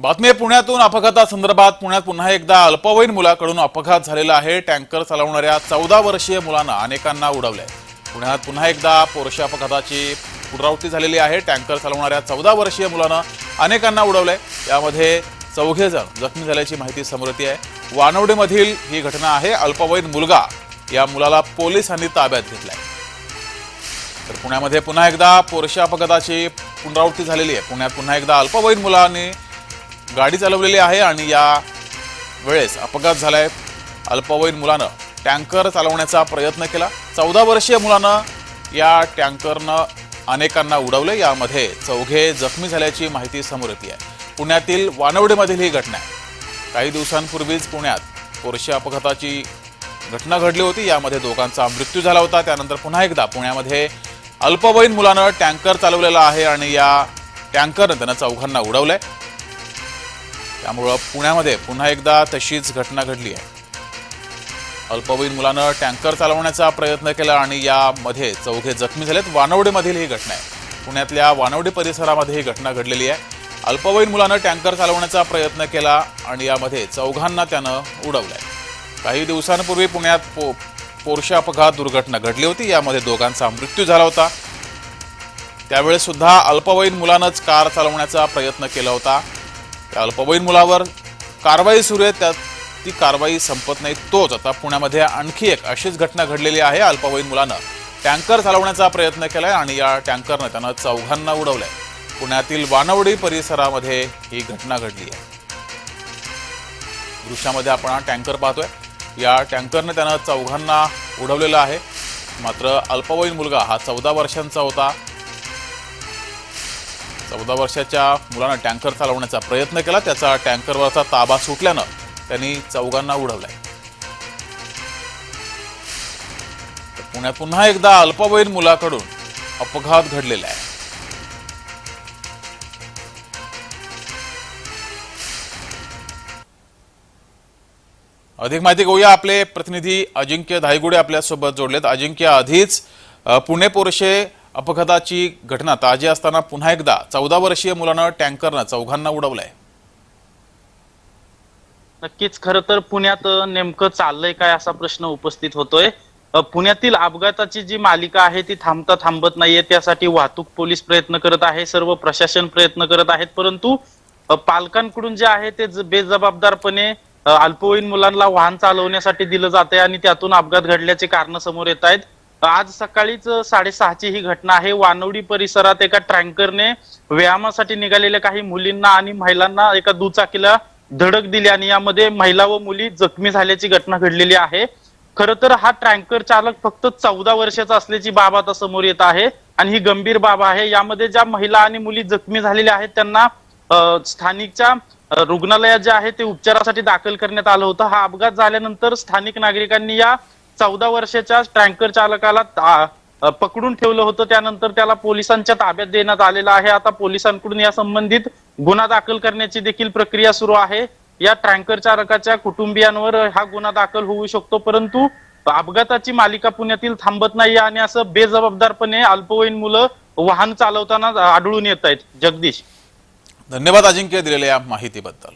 बातमी पुण्यातून अपघातासंदर्भात पुण्यात पुन्हा एकदा अल्पवयीन मुलाकडून अपघात झालेला आहे. टँकर चालवणाऱ्या चौदा वर्षीय मुलांना अनेकांना उडवलंय. पुण्यात पुन्हा एकदा पोरशा अपघाताची पुनरावृत्ती झालेली आहे. टँकर चालवणाऱ्या चौदा वर्षीय मुलानं अनेकांना उडवलंय. यामध्ये चौघे जण जखमी झाल्याची माहिती समोर येते आहे. वानवडीमधील ही घटना आहे. अल्पवयीन मुलगा या मुलाला पोलिसांनी ताब्यात घेतलाय. तर पुण्यामध्ये पुन्हा एकदा पोरशा अपघाताची पुनरावृत्ती झालेली आहे. पुण्यात पुन्हा एकदा अल्पवयीन मुलाने गाडी चालवलेली आहे आणि या वेळेस अपघात झालाय. अल्पवयीन मुलानं टँकर चालवण्याचा प्रयत्न केला. चौदा वर्षीय मुलानं या टँकरनं अनेकांना उडवलं. यामध्ये चौघे जखमी झाल्याची माहिती समोर येते आहे. पुण्यातील वानवडीमधील ही घटना आहे. काही दिवसांपूर्वीच पुण्यात पोरशा अपघाताची घटना घडली होती. यामध्ये दोघांचा मृत्यू झाला होता. त्यानंतर पुन्हा एकदा पुण्यामध्ये अल्पवयीन मुलानं टँकर चालवलेला आहे आणि या टँकरनं त्यानं चौघांना उडवलंय. त्यामुळं पुण्यामध्ये पुन्हा एकदा तशीच घटना घडली आहे. अल्पवयीन मुलानं टँकर चालवण्याचा प्रयत्न केला आणि यामध्ये चौघे जखमी झालेत. वानवडीमधील ही घटना आहे. पुण्यातल्या वानवडी परिसरामध्ये ही घटना घडलेली आहे. अल्पवयीन मुलानं टँकर चालवण्याचा प्रयत्न केला आणि यामध्ये चौघांना त्यानं उडवलंय. काही दिवसांपूर्वी पुण्यात पो पोरशा अपघात दुर्घटना घडली होती. यामध्ये दोघांचा मृत्यू झाला होता. त्यावेळेस सुद्धा अल्पवयीन मुलानंच कार चालवण्याचा प्रयत्न केला होता. त्या अल्पवयीन मुलावर कारवाई सुरू आहे. त्यात ती कारवाई संपत नाही तोच. आता पुण्यामध्ये आणखी एक अशीच घटना घडलेली आहे. अल्पवयीन मुलानं टँकर चालवण्याचा प्रयत्न केलाय आणि या टँकरनं त्यानं चौघांना उडवलंय. पुण्यातील वानवडी परिसरामध्ये ही घटना घडली आहे. दृश्यामध्ये आपण हा टँकर पाहतोय. या टँकरने त्यानं चौघांना उडवलेलं आहे. मात्र अल्पवयीन मुलगा हा चौदा वर्षांचा होता. चौदा वर्षाच्या मुलानं टँकर चालवण्याचा प्रयत्न केला. त्याचा टँकरवरचा ताबा सुटल्यानं त्यांनी चौघांना उडवलाय. तर पुण्यात पुन्हा एकदा अल्पवयीन मुलाकडून अपघात घडलेला आहे. अधिक माहिती घेऊया. आपले प्रतिनिधी अजिंक्य धायगुडे आपल्यासोबत जोडलेत. अजिंक्य आधीच पुणे पोरशे अपघाताची घटना ताजी असताना पुन्हा एकदा चौदा वर्षीय मुलानं टँकरनं चौघांना उडवलंय. नक्कीच खरं तर पुण्यात नेमकं चाललंय काय असा प्रश्न उपस्थित होतोय. अ, पुण्यातील अपघाताची जी मालिका आहे ती थांबता थांबत नाहीये त्यासाठी वाहतूक पोलीस प्रयत्न करत आहे सर्व प्रशासन प्रयत्न करत आहेत परंतु अ, पालकांकडून जे आहे ते ज- बेजबाबदारपणे अ, अल्पवयीन मुलांना वाहन चालवण्यासाठी दिलं जाते आणि त्यातून अपघात घडल्याचे कारण समोर येत आहेत. आज सकाळीच साडेसहाची ही घटना आहे. वानवडी परिसरात एका ट्रँकरने व्यायामासाठी निघालेल्या काही मुलींना आणि महिलांना एका दुचाकीला धडक दिली आणि यामध्ये महिला व मुली जखमी झाल्याची घटना घडलेली आहे. खर तर हा ट्रँकर चालक फक्त चौदा वर्षाचा असल्याची बाब आता समोर येत आहे आणि ही गंभीर बाब आहे. यामध्ये ज्या महिला आणि मुली जखमी झालेल्या आहेत त्यांना स्थानिकच्या रुग्णालयात जे आहे ते उपचारासाठी दाखल करण्यात आलं होतं. हा अपघात झाल्यानंतर स्थानिक नागरिकांनी या चौदा वर्षाच्या टँकर चालकाला पकडून ठेवलं होतं. त्यानंतर त्याला पोलिसांच्या ताब्यात देण्यात आलेलं आहे. आता पोलिसांकडून या संबंधित गुन्हा दाखल करण्याची देखील प्रक्रिया सुरू आहे. या टँकर चालकाच्या कुटुंबियांवर हा गुन्हा दाखल होऊ शकतो परंतु अपघाताची मालिका पुण्यातील थांबत नाही आणि असं बेजबाबदारपणे अल्पवयीन मुलं वाहन चालवताना आढळून येत आहेत. जगदीश. धन्यवाद अजिंक्य दिलेल्या या माहितीबद्दल.